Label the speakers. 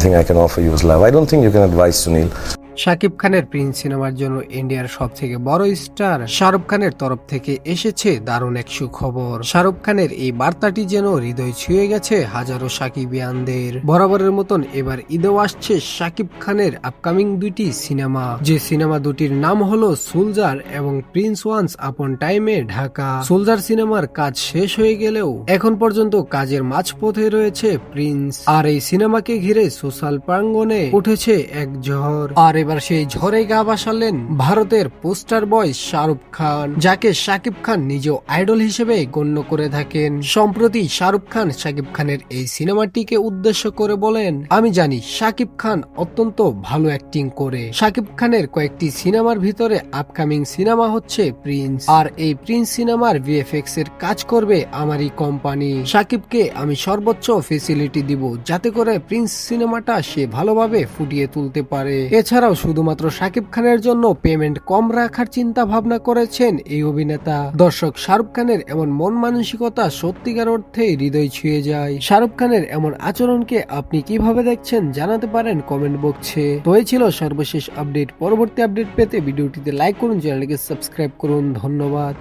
Speaker 1: thing I can offer you is love. I don't think you can advise Sunil.
Speaker 2: Shakib খানের Prince সিনেমার জন্য ইন্ডিয়ার সব থেকে বড় স্টার শাহরুখ খানের তরফ থেকে এসেছে দারুণ এক সুখবর। শাহরুখ খানের এই বার্তাটি যেন হৃদয় ছুঁয়ে গেছে হাজারো সাকিবিয়ানদের। বরাবরের মতন এবার ঈদেও আসছে শাকিব খানের আপকামিং দুটি সিনেমা। যে সিনেমা দুটির নাম হলো সুলজার এবং প্রিন্স ওয়ান্স আপন টাইমে ঢাকা। সুলজার সিনেমার কাজ শেষ হয়ে গেলেও এখন পর্যন্ত কাজের মাঝপথে রয়েছে প্রিন্স। আর এই সিনেমাকে ঘিরে সোশ্যাল প্রাঙ্গনে উঠেছে এক ঝড়। আর এবার সেই ঝড়ে গা বাসালেন ভারতের পোস্টার বয় শাহরুখ খান, যাকে শাকিব খান নিজেও আইডল হিসেবে গণ্য করে থাকেন। সম্প্রতি শাহরুখ খান শাকিব খানের এই সিনেমাটিকে উদ্দেশ্য করে বলেন, আমি জানি শাকিব খান অত্যন্ত ভালো অ্যাক্টিং করে। শাকিব খানের কয়েকটি সিনেমার ভিতরে আপকামিং সিনেমা হচ্ছে প্রিন্স আর এই প্রিন্স সিনেমার ভিএফএক্স এর কাজ করবে আমারই কোম্পানি শাকিবকে আমি সর্বোচ্চ ফেসিলিটি দিব, যাতে করে প্রিন্স সিনেমাটা সে ভালোভাবে ফুটিয়ে তুলতে পারে। এছাড়াও শুধুমাত্র শাকিব খানের জন্য পেমেন্ট কম রাখার চিন্তা ভাবনা করেছেন এই অভিনেতা। দর্শক, শাহরুখ খানের এমন মন মানসিকতা সত্যিকার অর্থে হৃদয় ছুঁয়ে যায়। শাহরুখ খানের এমন আচরণকে আপনি কীভাবে দেখছেন জানাতে পারেন কমেন্ট বক্সে তো এই ছিল সর্বশেষ আপডেট পরবর্তী আপডেট পেতে ভিডিওটিতে লাইক করুন, চ্যানেলটিকে সাবস্ক্রাইব করুন। ধন্যবাদ।